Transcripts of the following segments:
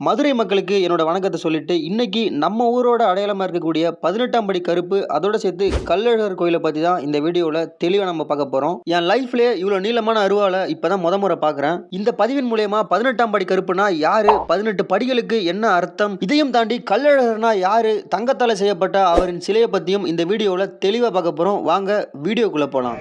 மதுரை மக்களுக்கு என்னோட வணக்கத்தை சொல்லிட்டு இன்னைக்கு நம்ம ஊரோட அடையாளமாக இருக்கக்கூடிய பதினெட்டாம் படி கருப்பு அதோட சேர்த்து கள்ளழகர் கோயிலை பற்றி தான் இந்த வீடியோவில் தெளிவாக நம்ம பார்க்க போகிறோம் என் லைஃப்லேயே இவ்வளோ நீளமான அருவாலை இப்பதான் முத முறை பார்க்குறேன். இந்த பதிவின் மூலயமா பதினெட்டாம் படி கருப்புனா யாரு? பதினெட்டு படிகளுக்கு என்ன அர்த்தம்? இதையும் தாண்டி கல்லழகர்னா யாரு? தங்கத்தால் செய்யப்பட்ட அவரின் சிலையை பற்றியும் இந்த வீடியோவில் தெளிவாக பார்க்க போகிறோம் வாங்க வீடியோக்குள்ளே போகலாம்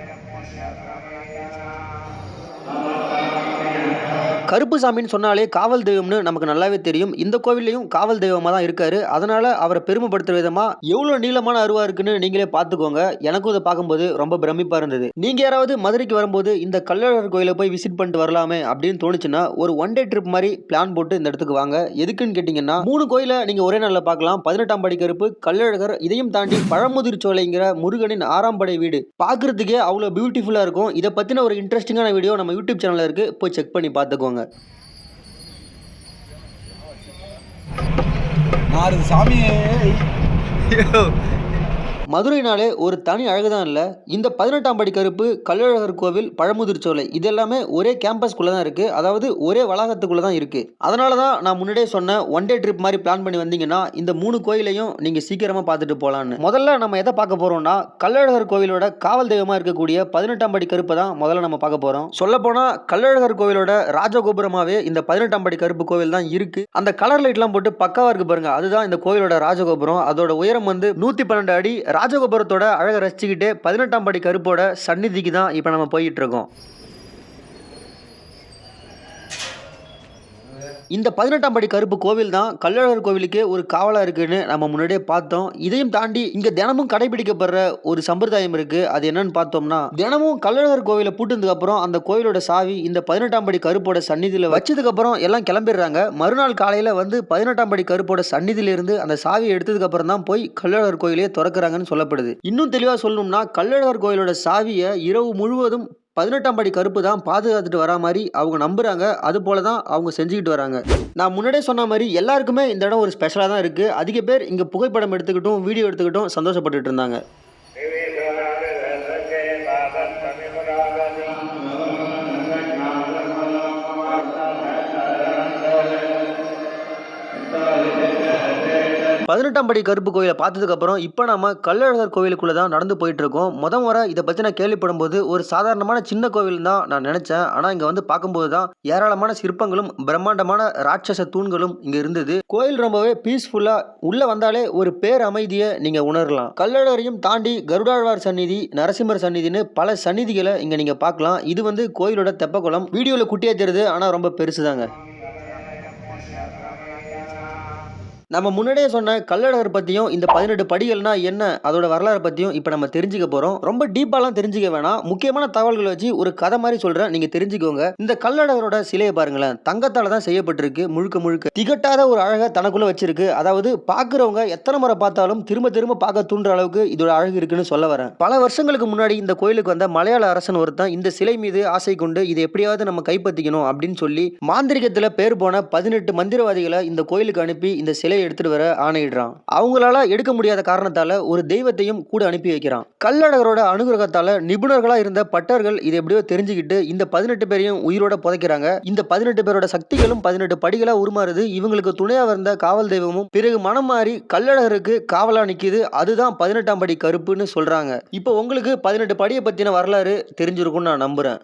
கருப்பு கருப்புசாமின்னு சொன்னாலே காவல் தெய்வம்னு நமக்கு நல்லாவே தெரியும். இந்த கோவில்லையும் காவல் தெய்வமாக தான் இருக்காரு. அதனால அவரை பெருமைப்படுத்துற விதமா எவ்வளோ நீளமான அருவா இருக்குன்னு நீங்களே பார்த்துக்கோங்க. எனக்கும் இதை பார்க்கும்போது ரொம்ப பிரமிப்பா இருந்தது. நீங்க யாராவது மதுரைக்கு வரும்போது இந்த கள்ளழகர் கோயிலை போய் விசிட் பண்ணிட்டு வரலாமே அப்படின்னு தோணுச்சுன்னா ஒரு ஒன் டே ட்ரிப் மாதிரி பிளான் போட்டு இந்த இடத்துக்கு வாங்க. எதுக்குன்னு கேட்டீங்கன்னா மூணு கோயிலை நீங்க ஒரே நாளில் பார்க்கலாம். பதினெட்டாம் படி கருப்பு கள்ளழகர் இதையும் தாண்டி பழமுதிர் சோலைங்கிற முருகனின் ஆறாம் படை வீடு. பார்க்கறதுக்கே அவ்வளோ பியூட்டிஃபுல்லாக இருக்கும். இதை பற்றின ஒரு இன்ட்ரெஸ்டிங்கான வீடியோ நம்ம யூடியூப் சேனலில் இருக்கு. போய் செக் பண்ணி பார்த்துக்கோங்க. நாலு சாமியே. மதுரைனாலே ஒரு தனி அழகு தான் இல்லை. இந்த பதினெட்டாம் படி கருப்பு கள்ளழகர் கோவில் பழமுதிர்ச்சோலை இது எல்லாமே ஒரே கேம்பஸ்குள்ளே தான் இருக்குது அதாவது ஒரே வளாகத்துக்குள்ளே தான் இருக்குது அதனால தான் நான் முன்னாடியே சொன்ன ஒன் டே ட்ரிப் மாதிரி பிளான் பண்ணி வந்தீங்கன்னா இந்த மூணு கோயிலையும் நீங்கள் சீக்கிரமாக பார்த்துட்டு போகலான்னு முதல்ல நம்ம எதை பார்க்க போகிறோம்னா கள்ளழகர் கோவிலோட காவல் தெய்வமாக இருக்கக்கூடிய பதினெட்டாம் படி கருப்பை தான் முதல்ல நம்ம பார்க்க போகிறோம் சொல்லப்போனால் கள்ளழகர் கோவிலோட ராஜகோபுரமாகவே இந்த பதினெட்டாம் படி கருப்பு கோவில் தான் இருக்குது அந்த கலர் லைட்லாம் போட்டு பக்காவாக இருக்குது பாருங்கள் அதுதான் இந்த கோவிலோட ராஜகோபுரம். அதோட உயரம் வந்து நூற்றி பன்னெண்டு அடி ராஜகோபுரத்தோட அழகை ரசிச்சுக்கிட்டு பதினெட்டாம் படி கருப்போட சந்நிதிக்கு தான் இப்போ நம்ம போயிட்டு இந்த பதினெட்டாம் படி கருப்பு கோவில் தான் கள்ளழகர் கோவிலுக்கே ஒரு காவலாக இருக்குன்னு நம்ம முன்னாடியே பார்த்தோம். இதையும் தாண்டி இங்கே தினமும் கடைபிடிக்கப்படுற ஒரு சம்பிரதாயம் இருக்கு. அது என்னன்னு பார்த்தோம்னா தினமும் கள்ளழகர் கோவிலை பூட்டினதுக்கு அப்புறம் அந்த கோவிலோட சாவி இந்த பதினெட்டாம் படி கருப்போட சந்நிதியில் வச்சதுக்கு அப்புறம் எல்லாம் கிளம்பிடுறாங்க. மறுநாள் காலையில் வந்து பதினெட்டாம் படி கருப்போட சந்நிதியிலிருந்து அந்த சாவியை எடுத்ததுக்கு அப்புறம் தான் போய் கள்ளழகர் கோயிலே திறக்கிறாங்கன்னு சொல்லப்படுது. இன்னும் தெளிவாக சொல்லணும்னா கள்ளழகர் கோயிலோட சாவியை இரவு முழுவதும் பதினெட்டாம் படி கருப்பு தான் பாதுகாத்துட்டு வரா மாதிரி அவங்க நம்புறாங்க. அது போல தான் அவங்க செஞ்சுக்கிட்டு வராங்க. நான் முன்னாடியே சொன்ன மாதிரி எல்லாருக்குமே இந்த இடம் ஒரு ஸ்பெஷலாக தான் இருக்குது அதிக பேர் இங்கே புகைப்படம் எடுத்துக்கிட்டும் வீடியோ எடுத்துக்கிட்டும் சந்தோஷப்பட்டுட்டு இருந்தாங்க. பதினெட்டாம் படி கருப்பு கோயிலை பார்த்ததுக்கு அப்புறம் இப்போ நாம கள்ளழகர் கோவிலுக்குள்ள தான் நடந்து போயிட்டு இருக்கோம் முத முறை இதை பற்றி நான் கேள்விப்படும் போது ஒரு சாதாரணமான சின்ன கோவில் தான் நான் நினைச்சேன். ஆனால் இங்கே வந்து பார்க்கும்போது தான் ஏராளமான சிற்பங்களும் பிரம்மாண்டமான ராட்சச தூண்களும் இங்கே இருந்தது. கோயில் ரொம்பவே பீஸ்ஃபுல்லாக உள்ளே வந்தாலே ஒரு பேர் அமைதியை நீங்கள் உணரலாம். கள்ளழகரையும் தாண்டி கருடாழ்வார் சந்நிதி நரசிம்மர் சந்நிதின்னு பல சந்நிதிகளை இங்கே நீங்கள் பார்க்கலாம். இது வந்து கோயிலோட தெப்பக்குளம். வீடியோவில் குட்டியாக தெரியுது ஆனால் ரொம்ப பெருசு தாங்க நம்ம முன்னாடியே சொன்ன கள்ளழகர் பற்றியும் இந்த பதினெட்டு படிகள்னா என்ன? அதோட வரலாறு பற்றியும் இப்போ நம்ம தெரிஞ்சுக்க போகிறோம் ரொம்ப டீப்பாலாம் தெரிஞ்சுக்க வேணாம். முக்கியமான தகவல்களை வச்சு ஒரு கதை மாதிரி சொல்கிறேன் நீங்கள் தெரிஞ்சுக்கோங்க. இந்த கள்ளழகரோட சிலையை பாருங்களேன். தங்கத்தால் தான் செய்யப்பட்டிருக்கு. முழுக்க முழுக்க திகட்டாத ஒரு அழகை தனக்குள்ளே வச்சிருக்கு. அதாவது பார்க்குறவங்க எத்தனை முறை பார்த்தாலும் திரும்ப திரும்ப பார்க்க தூண்டுற அளவுக்கு இதோட அழகு இருக்குன்னு சொல்ல வரேன். பல வருஷங்களுக்கு முன்னாடி இந்த கோயிலுக்கு வந்த மலையாள அரசன் ஒருத்தன் இந்த சிலை மீது ஆசை கொண்டு இதை எப்படியாவது நம்ம கைப்பற்றிக்கணும் அப்படின்னு சொல்லி மாந்திரிகத்தில் பேர் போன பதினெட்டு மந்திரவாதிகளை இந்த கோயிலுக்கு அனுப்பி இந்த சிலை சிலையை எடுத்துட்டு வர ஆணையிடுறான். அவங்களால எடுக்க முடியாத காரணத்தால ஒரு தெய்வத்தையும் கூட அனுப்பி வைக்கிறான். கல்லடகரோட அனுகிரகத்தால நிபுணர்களா இருந்த பட்டர்கள் இதை எப்படியோ தெரிஞ்சுக்கிட்டு இந்த பதினெட்டு பேரையும் உயிரோட புதைக்கிறாங்க. இந்த பதினெட்டு பேரோட சக்திகளும் பதினெட்டு படிகளா உருமாறுது. இவங்களுக்கு துணையா வந்த காவல் தெய்வமும் பிறகு மனம் மாறி கல்லடகருக்கு காவலா நிக்குது. அதுதான் பதினெட்டாம் படி கருப்புன்னு சொல்றாங்க. இப்போ உங்களுக்கு பதினெட்டு படியை பத்தின வரலாறு தெரிஞ்சிருக்கும்னு நான் நம்புறேன்.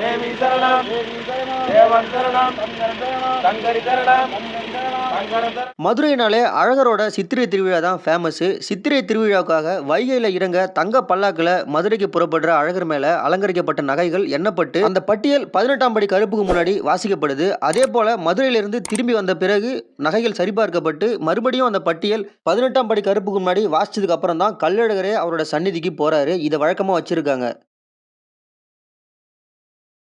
தேவி சரணம். தேவன் சரணம். சங்கரி சரணம். மதுரைனாலே அழகரோட சித்திரை திருவிழா தான் ஃபேமஸ் சித்திரை திருவிழாவுக்காக வைகையில் இறங்க தங்க பல்லாக்கில் மதுரைக்கு புறப்படுற அழகர் மேலே அலங்கரிக்கப்பட்ட நகைகள் எண்ணப்பட்டு அந்த பட்டியல் பதினெட்டாம் படி கருப்புக்கு முன்னாடி வாசிக்கப்படுது. அதே போல மதுரையிலிருந்து திரும்பி வந்த பிறகு நகைகள் சரிபார்க்கப்பட்டு மறுபடியும் அந்த பட்டியல் பதினெட்டாம் படி கருப்புக்கு முன்னாடி வாசிச்சதுக்கு அப்புறம் தான் கல்லழகரே அவரோட சந்நிதிக்கு போறாரு. இதை வழக்கமாக வச்சிருக்காங்க.